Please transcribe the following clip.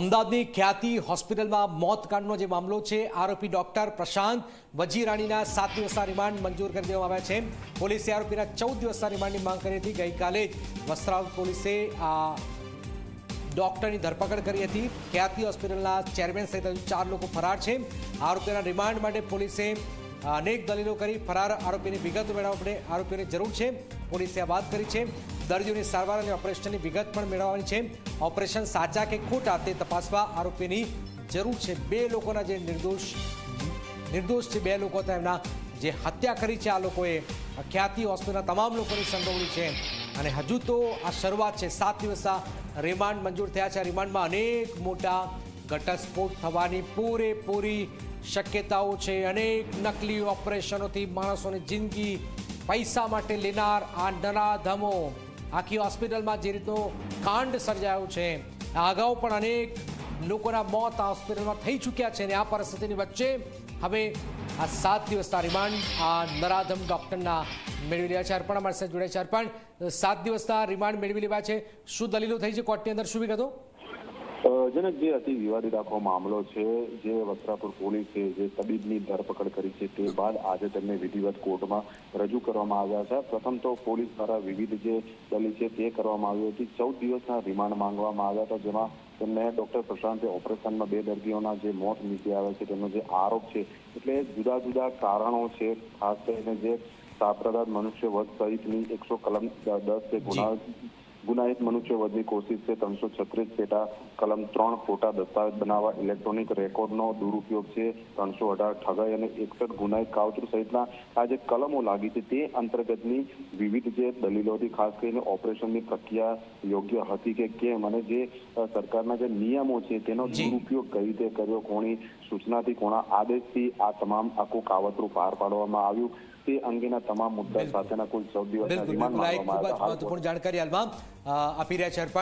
અમદાવાદની ખ્યાતિ હોસ્પિટલમાં મોતકાંડનો જે મામલો છે, આરોપી ડોક્ટર પ્રશાંત વજીરાણીના સાત દિવસના રિમાન્ડ મંજૂર કરી દેવામાં આવ્યા છે. પોલીસે આરોપીના ચૌદ દિવસના રિમાન્ડની માંગ કરી હતી. ગઈકાલે જ વસ્ત્રાલ પોલીસે આ ડોક્ટરની ધરપકડ કરી હતી. ખ્યાતિ હોસ્પિટલના ચેરમેન સહિત ચાર લોકો ફરાર છે. આરોપીના રિમાન્ડ માટે પોલીસે અનેક દલીલો કરી ફરાર આરોપીની વિગત મેળવવા માટે આરોપીઓની જરૂર છે. પોલીસે આ વાત કરી છે. દર્દીઓની સારવાર અને ઓપરેશનની વિગત પણ મેળવવાની છે. ઓપરેશન સાચા કે ખોટા તે તપાસવા આરોપીની જરૂર છે. બે લોકોના જે નિર્દોષ નિર્દોષ છે, બે લોકો હતા એમના જે હત્યા કરી છે, આ લોકોએ આ ખ્યાતિ હોસ્પિટલના તમામ લોકોની સંડોવણી છે. અને હજુ તો આ શરૂઆત છે. સાત દિવસના રિમાન્ડ મંજૂર થયા છે. આ રિમાન્ડમાં અનેક મોટા ઘટસ્ફોટ થવાની પૂરેપૂરી શક્યતાઓ છે. અનેક નકલી ઓપરેશનોથી માણસોની જિંદગી પૈસા માટે લેનાર આ નરાધમો. આખી હોસ્પિટલમાં જે રીતનો કાંડ સર્જાયો છે અગાઉ પણ અનેક લોકોના મોત આ હોસ્પિટલમાં થઈ ચૂક્યા છે અને આ પરિસ્થિતિની વચ્ચે હવે આ સાત દિવસના રિમાન્ડ આ નરાધમ ડોક્ટરના મેળવી રહ્યા છે. અર્પણ અમારી સાથે જોડાય છે. અર્પણ, સાત દિવસના રિમાન્ડ મેળવી લેવા છે. શું દલીલો થઈ છે? કોર્ટની અંદર શું વિગતો? જનક જે અતિ વિવાદિત આખો મામલો છે, જે વસ્ત્રાપુર પોલીસે જે તબીબની ધરપકડ કરી છે, તે બાદ આજે તેમને વિધિવત કોર્ટમાં રજૂ કરવામાં આવ્યા છે. પ્રથમ તો પોલીસ દ્વારા વિવિધ જે દલીલ છે, તે કરવામાં આવી હતી. ચૌદ દિવસના રિમાન્ડ માંગવામાં આવ્યા હતા, જેમાં તેમને ડોક્ટર પ્રશાંતે ઓપરેશનમાં બે દર્દીઓના જે મોત નીચે આવ્યા છે, તેમનો જે આરોપ છે, એટલે જુદા જુદા કારણો છે, ખાસ કરીને જે સાંપ્રદાય મનુષ્ય વધ સહિતની એકસો કલમ દસ તે ગુના ગુનાહિત મનુષ્ય વધની કોશિશ છે. ત્રણસો છત્રીસ પેટા કલમ ત્રણ ખોટા દસ્તાવેજ બનાવવા ઇલેક્ટ્રોનિક રેકોર્ડનો દુરુપયોગ છે. ત્રણસો અઢાર ઠગાઈ અને એકસઠ ગુનાહિત કાવતરું સહિતના આ જે કલમો લાગી છે તે અંતર્ગતની વિવિધ જે દલીલો હતી ખાસ કરીને ઓપરેશનની પ્રક્રિયા યોગ્ય હતી કે કેમ અને જે સરકારના જે નિયમો છે તેનો દુરુપયોગ કઈ રીતે કર્યો? કોની સૂચનાથી કોના આદેશથી આ તમામ આખું કાવતરું પાર પાડવામાં આવ્યું? તે અંગેના તમામ મુદ્દા. સાથેના કુલ ચૌદ દિવસના રિમાન્ડ માંગવામાં આવ્યા હતા. જાણકારી હાલમાં આપી રહ્યા છે અર્પણ